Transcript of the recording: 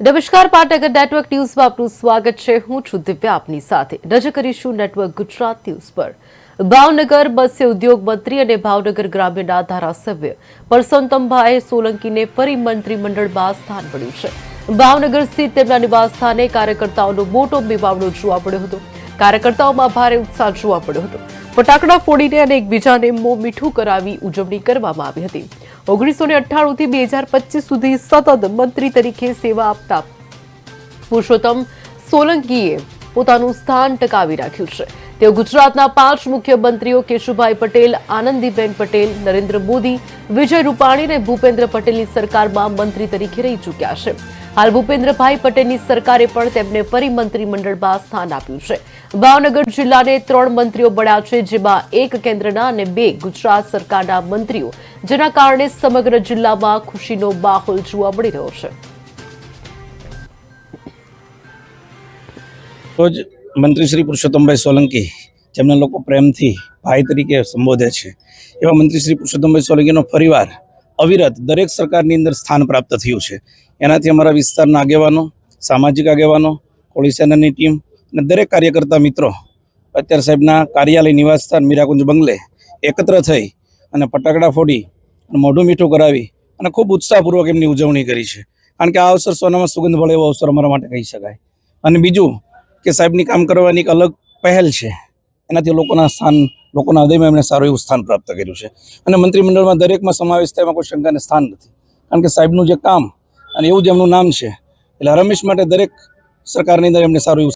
નમસ્કાર પાટનગર નેટવર્ક ન્યૂઝમાં આપનું સ્વાગત છે. હું છું દિવ્યા આપની સાથે. નજર કરીશું નેટવર્ક ગુજરાત ન્યૂઝ પર. ભાવનગર મત્સ્ય ઉદ્યોગ મંત્રી અને ભાવનગર ગ્રામ્યના ધારાસભ્ય પરસોત્તમભાઈ સોલંકીને ફરી મંત્રીમંડળમાં સ્થાન મળ્યું છે. ભાવનગર સ્થિત તેમના નિવાસ સ્થાને કાર્યકર્તાઓનો મોટો મેવાવડો જોવા મળ્યો હતો. કાર્યકર્તાઓમાં ભારે ઉત્સાહ જોવા મળ્યો હતો. ફટાકડા ફોડીને અને એકબીજાને મોં મીઠું કરાવી ઉજવણી કરવામાં આવી હતી. ઓગણીસો ને અઠ્ઠાણું થી બે હજાર પચીસ સુધી સતત મંત્રી તરીકે સેવા આપતા પુરુષોત્તમ સોલંકીએ પોતાનું સ્થાન ટકાવી રાખ્યું છે. તેઓ ગુજરાતના પાંચ મુખ્યમંત્રીઓ કેશુભાઈ પટેલ, આનંદીબેન પટેલ, નરેન્દ્ર મોદી, વિજય રૂપાણી અને ભૂપેન્દ્ર પટેલની સરકારમાં મંત્રી તરીકે રહી ચૂક્યા છે. હાલ ભૂપેન્દ્રભાઈ પટેલની સરકારે પણ તેમને ફરી મંત્રીમંડળમાં સ્થાન આપ્યું છે. ભાવનગર જિલ્લાને ત્રણ મંત્રીઓ મળ્યા છે, જેમાં એક કેન્દ્રના અને બે ગુજરાત સરકારના મંત્રીઓ, જેના કારણે સમગ્ર જિલ્લામાં ખુશીનો માહોલ જોવા મળી રહ્યો છે. રોજ મંત્રી શ્રી પુરુષોત્તમભાઈ સોલંકી જેમને લોકો પ્રેમથી ભાઈ તરીકે સંબોધે છે. એવા મંત્રી શ્રી પુરુષોત્તમભાઈ સોલંકીનો પરિવાર અવિરત દરેક સરકારની અંદર સ્થાન પ્રાપ્ત થયું છે. એનાથી અમારા વિસ્તારના આગેવાનો, સામાજિક આગેવાનો, કોળી સેનાની ટીમ અને દરેક કાર્યકર્તા મિત્રો અત્યાર સાહેબના કાર્યાલય નિવાસ સ્થાન મીરાકુંજ બંગલે એકત્ર થઈ અને ફટાકડા ફોડી અને મોઢું મીઠું કરાવી અને ખૂબ ઉત્સાહપૂર્વક એમની ઉજવણી કરી છે. કારણ કે આ અવસર સોનામાં સુગંધ ભળે એવો અવસર અમારા માટે કહી શકાય. અને બીજું કે સાહેબની કામ કરવાની એક અલગ પહેલ છે. એનાથી લોકોના સ્થાન, લોકોના હૃદયમાં એમણે સારું એવું સ્થાન પ્રાપ્ત કર્યું છે. અને મંત્રીમંડળમાં દરેકમાં સમાવેશ થાય એમાં કોઈ શંકાને સ્થાન નથી. કારણ કે સાહેબનું જે કામ અને એવું જ એમનું નામ છે. એટલે રમેશ માટે દરેક સરકારની અંદર એમને સારું એવું